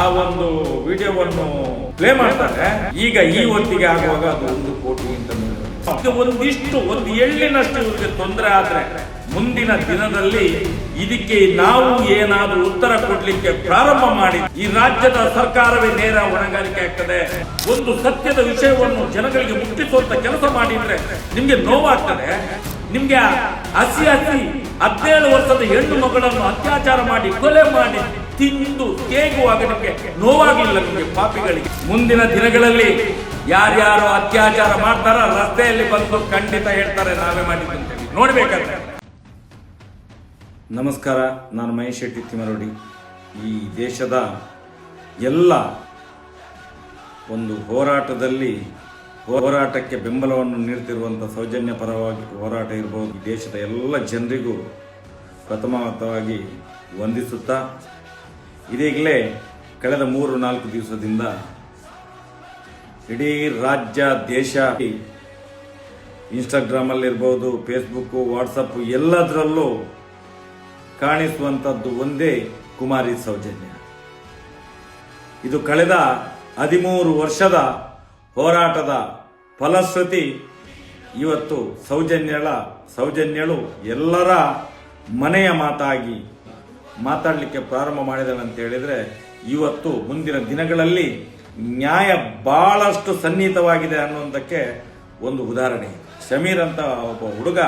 ಆ ಒಂದು ವಿಡಿಯೋವನ್ನು ಪ್ಲೇ ಮಾಡ್ತಾರೆ. ಈಗ ಈ ಹೊತ್ತಿಗೆ ಆಗುವಾಗ ಅದು ಒಂದು ಕೋಟಿ ಅಂತ ಒಂದಿಷ್ಟು, ಒಂದು ಎಳ್ಳಿನಷ್ಟು ಇವರಿಗೆ ತೊಂದರೆ ಆದ್ರೆ ಮುಂದಿನ ದಿನದಲ್ಲಿ ಇದಕ್ಕೆ ನಾವು ಏನಾದರೂ ಉತ್ತರ ಕೊಡ್ಲಿಕ್ಕೆ ಪ್ರಾರಂಭ ಮಾಡಿ. ಈ ರಾಜ್ಯದ ಸರ್ಕಾರವೇ ನೇರ ಹೊಣೆಗಾರಿಕೆ ಆಗ್ತದೆ. ಒಂದು ಸತ್ಯದ ವಿಷಯವನ್ನು ಜನಗಳಿಗೆ ಮುಟ್ಟಿಸುವಂತ ಕೆಲಸ ಮಾಡಿದ್ರೆ ನಿಮ್ಗೆ ನೋವಾಗ್ತದೆ. ನಿಮ್ಗೆ ಹಸಿ ಹಸಿ ಹದಿನೇಳು ವರ್ಷದ ಹೆಣ್ಣು ಮಗಳನ್ನು ಅತ್ಯಾಚಾರ ಮಾಡಿ ಕೊಲೆ ಮಾಡಿ ತಿಂದು ತೇಗುವಾಗ ನಿಮಗೆ ನೋವಾಗಿಲ್ಲ ನಿಮಗೆ ಪಾಪಿಗಳಿಗೆ. ಮುಂದಿನ ದಿನಗಳಲ್ಲಿ ಯಾರ್ಯಾರು ಅತ್ಯಾಚಾರ ಮಾಡ್ತಾರ ರಸ್ತೆಯಲ್ಲಿ ಬಂದು ಖಂಡಿತ ಹೇಳ್ತಾರೆ, ನಾವೇ ಅಂತೇಳಿ ನೋಡ್ಬೇಕಾದ್ರೆ. ನಮಸ್ಕಾರ, ನಾನು ಮಹೇಶ್ ಶೆಟ್ಟಿ ತಿಮರೋಡಿ ಈ ದೇಶದ ಎಲ್ಲ ಒಂದು ಹೋರಾಟದಲ್ಲಿ ಹೋರಾಟಕ್ಕೆ ಬೆಂಬಲವನ್ನು ನೀಡ್ತಿರುವಂಥ ಸೌಜನ್ಯ ಪರವಾಗಿ ಹೋರಾಟ ಇರಬಹುದು ದೇಶದ ಎಲ್ಲ ಜನರಿಗೂ ಪ್ರಥಮವಾಗಿ ವಂದಿಸುತ್ತಾ ಇದೀಗಲೇ ಕಳೆದ ಮೂರು ನಾಲ್ಕು ದಿವಸದಿಂದ ಇಡೀ ರಾಜ್ಯ, ದೇಶ ಇನ್ಸ್ಟಾಗ್ರಾಮಲ್ಲಿರ್ಬೋದು ಫೇಸ್ಬುಕ್ಕು ವಾಟ್ಸಪ್ ಎಲ್ಲದರಲ್ಲೂ ಕಾಣಿಸುವಂಥದ್ದು ಒಂದೇ ಕುಮಾರಿ ಸೌಜನ್ಯ. ಇದು ಕಳೆದ ಹದಿಮೂರು ವರ್ಷದ ಹೋರಾಟದ ಫಲಶ್ರುತಿ ಇವತ್ತು ಸೌಜನ್ಯಳ, ಸೌಜನ್ಯಳು ಎಲ್ಲರ ಮನೆಯ ಮಾತಾಗಿ ಮಾತಾಡಲಿಕ್ಕೆ ಪ್ರಾರಂಭ ಮಾಡಿದಳು ಅಂತ ಹೇಳಿದರೆ ಇವತ್ತು ಮುಂದಿನ ದಿನಗಳಲ್ಲಿ ನ್ಯಾಯ ಬಹಳಷ್ಟು ಸನ್ನಿಹಿತವಾಗಿದೆ ಅನ್ನೋದಕ್ಕೆ ಒಂದು ಉದಾಹರಣೆ. ಸಮೀರ್ ಅಂತ ಒಬ್ಬ ಹುಡುಗ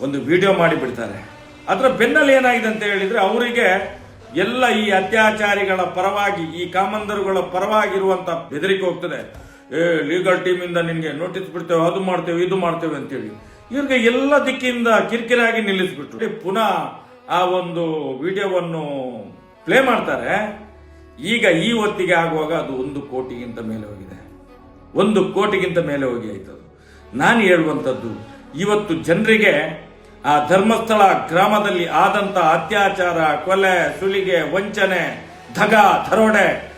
ಒಂದು ವಿಡಿಯೋ ಮಾಡಿ ಬಿಡ್ತಾರೆ ಅದರ ಬೆನ್ನಲ್ಲಿ ಏನಾಗಿದೆ ಅಂತ ಹೇಳಿದ್ರೆ, ಅವರಿಗೆ ಎಲ್ಲ ಈ ಅತ್ಯಾಚಾರಿಗಳ ಪರವಾಗಿ, ಈ ಕಾಮಂದರುಗಳ ಪರವಾಗಿರುವಂತ ಬೆದರಿಕೆ ಹೋಗ್ತದೆ. ಏ ಲೀಗಲ್ ಟೀಮ್ ಇಂದ ನಿನ್ಗೆ ನೋಟಿಸ್ ಬಿಡ್ತೇವೆ, ಅದು ಮಾಡ್ತೇವೆ, ಇದು ಮಾಡ್ತೇವೆ ಅಂತೇಳಿ. ಇವ್ರಿಗೆ ಎಲ್ಲ ದಿಕ್ಕಿಂದ ಕಿರಿಕಿರಾಗಿ ನಿಲ್ಲಿಸ್ಬಿಟ್ರು. ಪುನಃ ಆ ಒಂದು ವಿಡಿಯೋವನ್ನು ಪ್ಲೇ ಮಾಡ್ತಾರೆ. ಈಗ ಈ ಹೊತ್ತಿಗೆ ಆಗುವಾಗ ಅದು ಒಂದು ಕೋಟಿಗಿಂತ ಮೇಲೆ ಹೋಗಿದೆ. ಒಂದು ಕೋಟಿಗಿಂತ ಮೇಲೆ ಹೋಗಿ ಆಯ್ತದು. ನಾನು ಹೇಳುವಂಥದ್ದು, ಇವತ್ತು ಜನರಿಗೆ ಆ ಧರ್ಮಸ್ಥಳ ಗ್ರಾಮದಲ್ಲಿ ಆದಂತ ಅತ್ಯಾಚಾರ, ಕೊಲೆ, ಸುಲಿಗೆ, ವಂಚನೆ, ಧಗ ದರೋಡೆ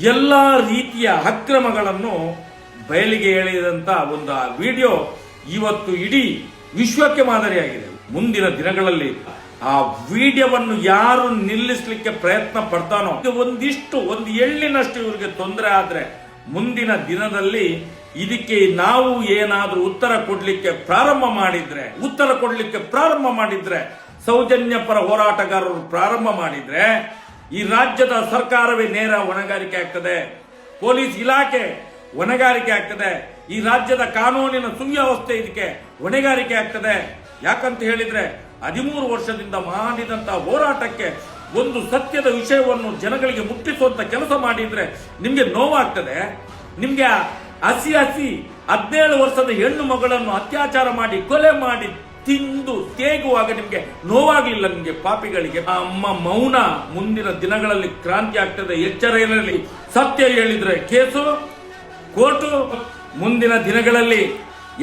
ಎಲ್ಲ ರೀತಿಯ ಅಕ್ರಮಗಳನ್ನು ಬಯಲಿಗೆ ಎಳೆಯದಂತ ಒಂದು ಆ ವಿಡಿಯೋ ಇವತ್ತು ಇಡೀ ವಿಶ್ವಕ್ಕೆ ಮಾದರಿಯಾಗಿದೆ. ಮುಂದಿನ ದಿನಗಳಲ್ಲಿ ಆ ವಿಡಿಯೋವನ್ನು ಯಾರು ನಿಲ್ಲಿಸಲಿಕ್ಕೆ ಪ್ರಯತ್ನ ಪಡ್ತಾನೋ ಒಂದಿಷ್ಟು, ಒಂದು ಎಳ್ಳಿನಷ್ಟು ಇವರಿಗೆ ತೊಂದರೆ ಆದ್ರೆ ಮುಂದಿನ ದಿನದಲ್ಲಿ ಇದಕ್ಕೆ ನಾವು ಏನಾದರೂ ಉತ್ತರ ಕೊಡ್ಲಿಕ್ಕೆ ಪ್ರಾರಂಭ ಮಾಡಿದ್ರೆ, ಉತ್ತರ ಕೊಡ್ಲಿಕ್ಕೆ ಪ್ರಾರಂಭ ಮಾಡಿದ್ರೆ, ಸೌಜನ್ಯ ಪರ ಹೋರಾಟಗಾರರು ಪ್ರಾರಂಭ ಮಾಡಿದ್ರೆ, ಈ ರಾಜ್ಯದ ಸರ್ಕಾರವೇ ನೇರ ಹೊಣೆಗಾರಿಕೆ ಆಗ್ತದೆ, ಪೊಲೀಸ್ ಇಲಾಖೆ ಹೊಣೆಗಾರಿಕೆ ಆಗ್ತದೆ, ಈ ರಾಜ್ಯದ ಕಾನೂನಿನ ಸುವ್ಯವಸ್ಥೆ ಇದಕ್ಕೆ ಹೊಣೆಗಾರಿಕೆ ಆಗ್ತದೆ. ಯಾಕಂತ ಹೇಳಿದ್ರೆ ಹದಿಮೂರು ವರ್ಷದಿಂದ ಮಾಡಿದಂಥ ಹೋರಾಟಕ್ಕೆ ಒಂದು ಸತ್ಯದ ವಿಷಯವನ್ನು ಜನಗಳಿಗೆ ಮುಟ್ಟಿಸುವಂಥ ಕೆಲಸ ಮಾಡಿದ್ರೆ ನಿಮಗೆ ನೋವಾಗ್ತದೆ. ನಿಮಗೆ ಹಸಿ ಹಸಿ ಹದಿನೇಳು ವರ್ಷದ ಹೆಣ್ಣು ಮಗಳನ್ನು ಅತ್ಯಾಚಾರ ಮಾಡಿ ಕೊಲೆ ಮಾಡಿ ತಿಂದು ತೇಗುವಾಗ ನಿಮಗೆ ನೋವಾಗಲಿಲ್ಲ ನಿಮಗೆ ಪಾಪಿಗಳಿಗೆ. ಅಮ್ಮ ಮೌನ ಮುಂದಿನ ದಿನಗಳಲ್ಲಿ ಕ್ರಾಂತಿ ಆಗ್ತದೆ, ಎಚ್ಚರ ಇರಲಿ. ಸತ್ಯ ಹೇಳಿದ್ರೆ ಕೇಸು, ಕೋರ್ಟು, ಮುಂದಿನ ದಿನಗಳಲ್ಲಿ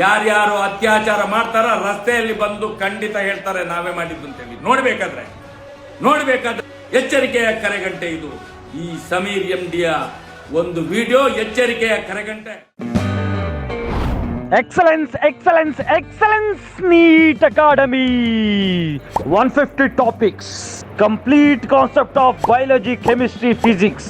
ಯಾರ್ಯಾರು ಅತ್ಯಾಚಾರ ಮಾಡ್ತಾರ ರಸ್ತೆಯಲ್ಲಿ ಬಂದು ಖಂಡಿತ ಹೇಳ್ತಾರೆ, ನಾವೇ ಮಾಡಿದ್ದು ಅಂತ ಹೇಳಿ. ನೋಡ್ಬೇಕಾದ್ರೆ ನೋಡ್ಬೇಕಾದ್ರೆ ಎಚ್ಚರಿಕೆಯ ಕರೆಗಂಟೆ ಇದು. ಈ ಸಮೀರ್ ಎಂ ಡಿಯ ಒಂದು ವಿಡಿಯೋ ಎಚ್ಚರಿಕೆಯ ಕರೆಗಂಟೆ. Excellence excellence excellence NEET academy one fifty topics complete concept of biology chemistry physics